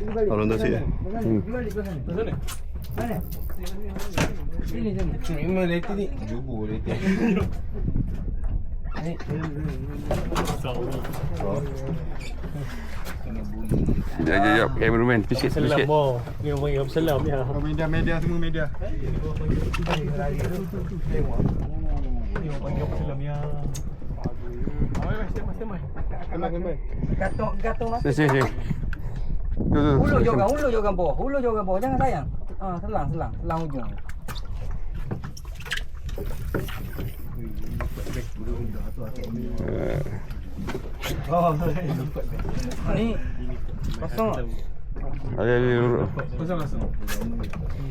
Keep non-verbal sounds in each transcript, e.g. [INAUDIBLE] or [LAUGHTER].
Tolong tak sih. Mana? Sini sini. Memang reti ni Jubur reti Sekejap, sekejap, sekejap. Cameraman, sikit, Selam sikit. mo. Ni orang yang selam ya. Media media semua media Ni orang panggil apa selam ya. Gantung gantung mas. Sini, sini. Tu, tu. Hulu juga, hulu juga bawah, hulu juga bawah. Jangan sayang. Ah, selang, selang, selang ujung. Eh, Ni kosong. tak? Ada, ada, urut. Kosong kosong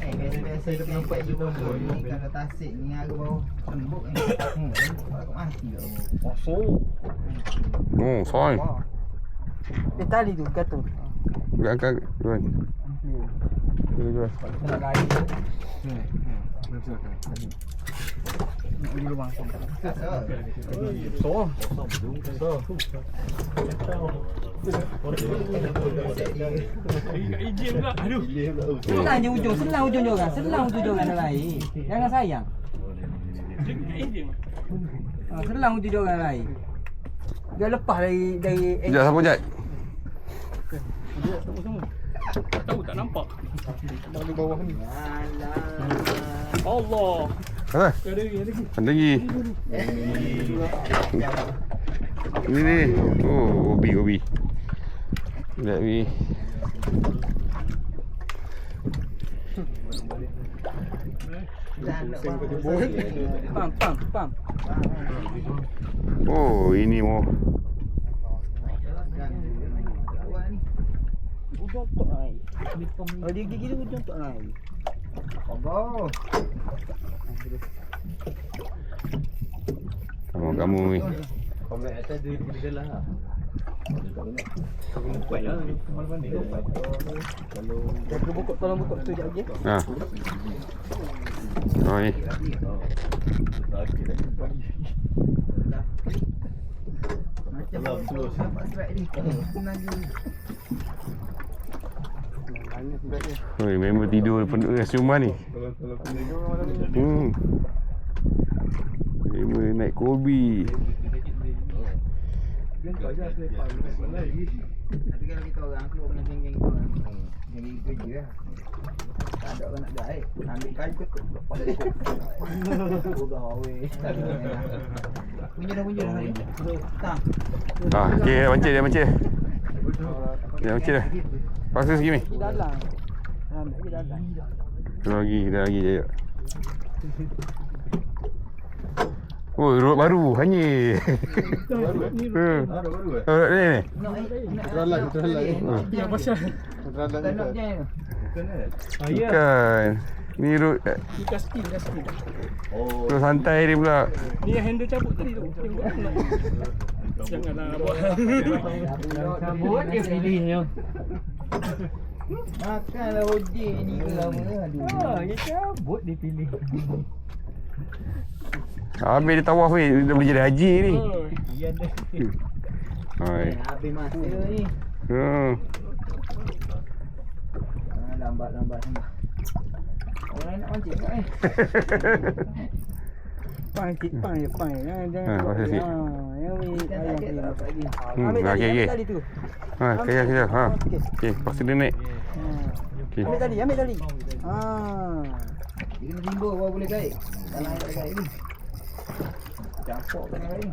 Eh, biasa-biasa kita nampak je bawah ni Kalau tasik ni aku bawah Tembuk ni Hmm, aku mati kat bawah Kosong. Oh, soal. Eh tali tu gantung. Angkat, angkat. Dua, dua. Nak kali. Ni lubang. So. Izin pula. Aduh. Selang je ujung, selang ujung juga, selang ujung juga dalam air. Jangan sayang. Selang ujung juga dalam air. Dia lepas dari dari Sekejap, tahu tak nampak. Bawah ni Allah. Apa? Ada lagi, ada lagi. Ada lagi. Ni ni. Oh, obi obi. Lihat ni. pam pam pam. Oh, ini mau. Ujung tok air. Kalau dia gigi tu ujung tok air. Oh, Kamu kamu ni. Komen atas dia di dalam lah Jaga bokok tolong bokok tu je. Ha. Oh ni. macam ni Senang je Oi, member tidur penuh rest rumah ni. Hmm. Member naik Kobe. Tapi kalau kita orang keluar dengan geng-geng kita orang Geng kerja lah Tak ada orang nak gaib Ambil kayu ketuk Lepas dia Udah dah dah Tak mancing, mancing. Dah mancing dah. Paksa sikit ni. Dalam. Ambil pergi dalam. Kita lagi, kita lagi jaya. Oh, rod baru, hanyir. Hmm. Ada baru eh Oh, rod ni ni. Pasal. Teralat Tak nak je Ah, ya. Bukan. Ni rod Ni kaspi, kaspi. rod santai dia pula. Ni yang handle cabut tadi tu. Janganlah buat. Cabut dia pilihnya. Makanlah hodek ni ke lama Aduh Ah, dia cabut dia pilih. Habis dia tawaf ni, dia dah boleh jadi haji ni. Oh, Iya dah. Hai. Habis masa ni Hmm. Ah, Lambat lambat lambat Orang lain nak mancing tak eh [LAUGHS] Pang cik pang je pang. Jangan jangan. Ha, pasal cik. yang ni ayam lagi Hmm, Ambil tali, okey, ambil okey. tali tu. Ha, kaya kaya. Ha. Okey. Okey, paksa dia naik. Ha. Okey. Ambil tali, ambil tali. Ha. Dia kena timbul baru boleh Kalau tak gaib ni Campur kena naik ni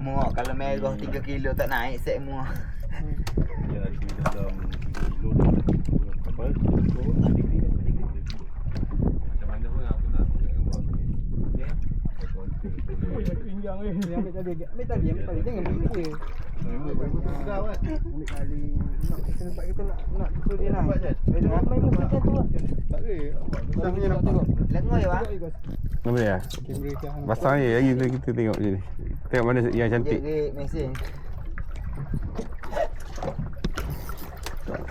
Muak kalau merah 3 kilo tak naik set muak. ini pegang weh. Ambil tadi, ambil tadi, ambil tadi. Jangan bagi dia. Kita. Eh, tu lah. Tak ya? Ke hang. Pasang je lagi kita, kita tengok je ni. Tengok mana yang cantik. Mesin.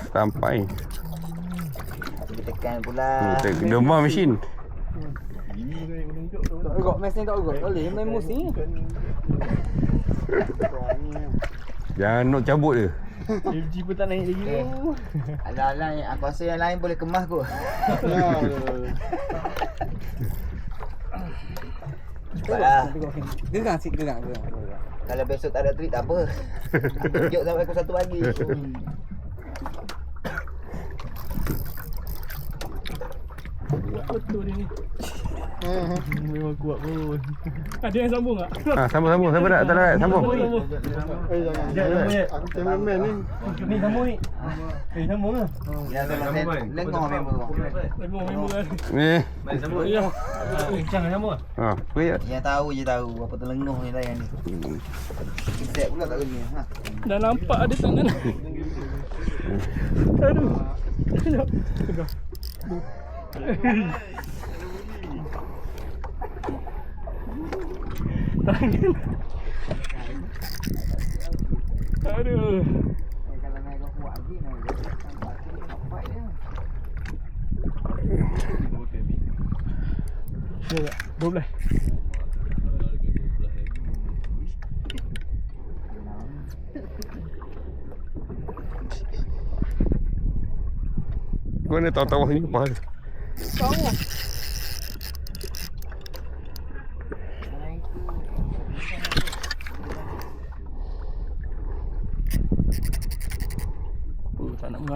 Sampai. Dia tekan pula. Kita demam mesin. Tak agak, mes ni tak agak. Boleh main mus ni. Jangan nak cabut je. FG pun tak naik lagi tu. Alah-alah aku rasa yang lain boleh kemas kot. Cepatlah. Gerak sikit, gerak. Kalau besok tak ada trip tak apa. Aku tunjuk sampai pukul 1 pagi. Betul dia ni. Ha. Memang kuat pun. [LAUGHS] Ada yang sambung tak? Ha, sambung-sambung. Siapa nak? Tak nak? Sambung. Sambung. Eh jangan. Aku cameraman ni. Ni sambung ni. Eh sambung lah. Yang memang saya lengah member tu. Sambung member kan. Ni. Ya. Eh, jangan sambung lah. Ha, apa ya? Yang tahu je tahu apa terlenguh ni layan ni. Set pula tak guna. Ha. Dah nampak ada tangan. [LAUGHS] Aduh. Sekejap. [LAUGHS] Tegak. Tangan. Aduh. Kalau naik kau kuat lagi naik. Nampak tu nak fight dia. Ya, ya.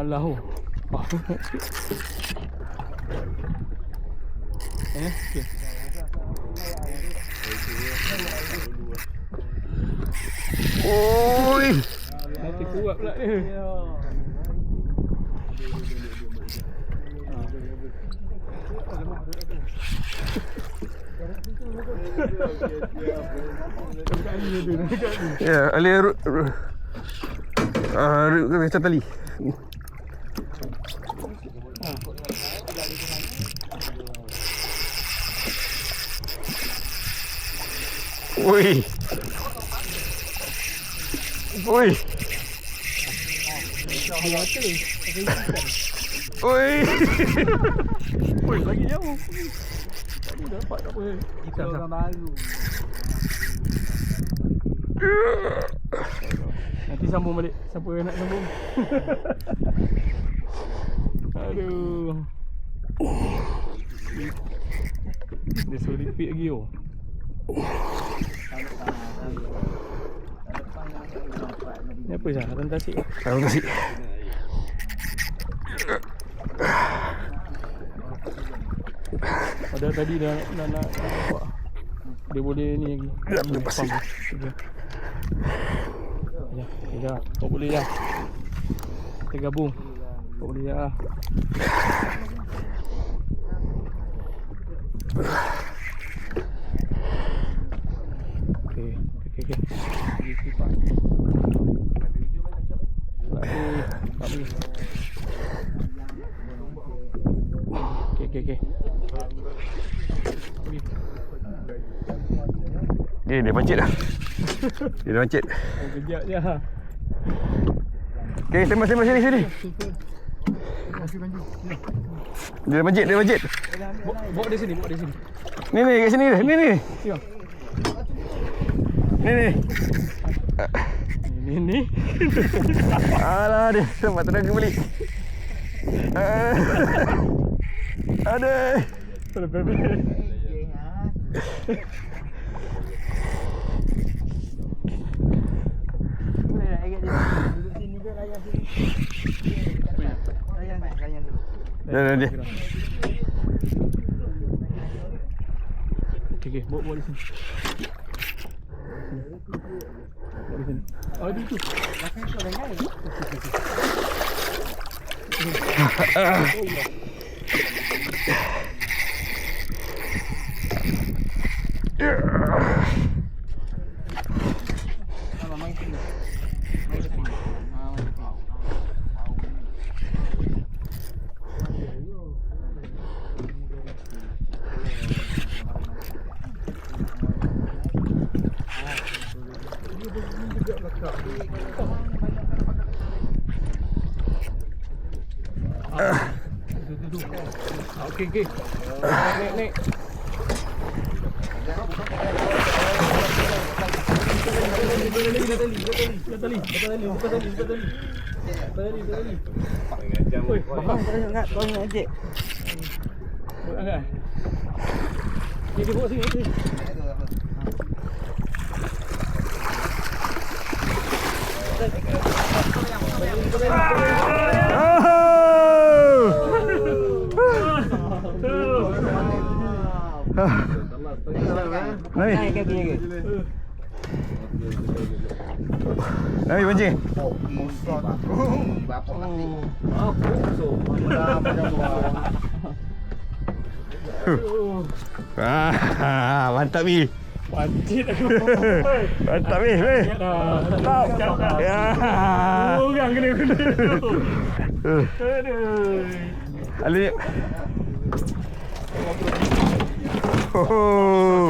12. Kau ni tahu-tahu ni apa? Oh, oh. Eh, okey. Oi. Nanti kuat pula dia. Ya, ali ru, ru, ah, Oi. Oi. Oi. Oi, lagi jauh. Tadi dapat tak apa. Kita Orang baru. Nanti sambung balik. Siapa yang nak sambung? Aduh. Dia suruh repeat lagi oh. Ni apa Syah? Hatam tasik? Terima kasih. Padahal tadi dah nak nak nak nampak. Dia boleh ni lagi. Ya, boleh pasir. Ya. Ya, ya. Kau boleh ya. Kita gabung. Okey, okey, okey. Tak boleh. Okey, okey, okey. Okey. Dia dia pancit dah. Dia dah pancit. Kejap je ha. Okey, sembah sembah sini sini. Dia dah pancit, dia dah pancit. Bawa, bawa dia sini, bawa dia sini. Ni ni kat sini dah. Ni ni. Ni ni. Ni ni. Alah dia sempat tenaga. Ah. Boleh nak agak dia. Duduk sini je layan sini. Layan, layan dulu. Dia dia dia. Okey, okey, bawa bawa di sini. Bawa di sini. Oh, di kì Nè nè Ôi, bác ngại, bác ngại chị Ôi, ngại Chị đi vô xin đi Hãy subscribe cho kênh Ghiền Mì Gõ Để không bỏ lỡ những video hấp dẫn pancing. Bapak mati. Ah, mantap Mi. Pancit aku. Mantap. Mantap. Mantap. Ya. Orang kena kena. Aduh. Ali. Oh.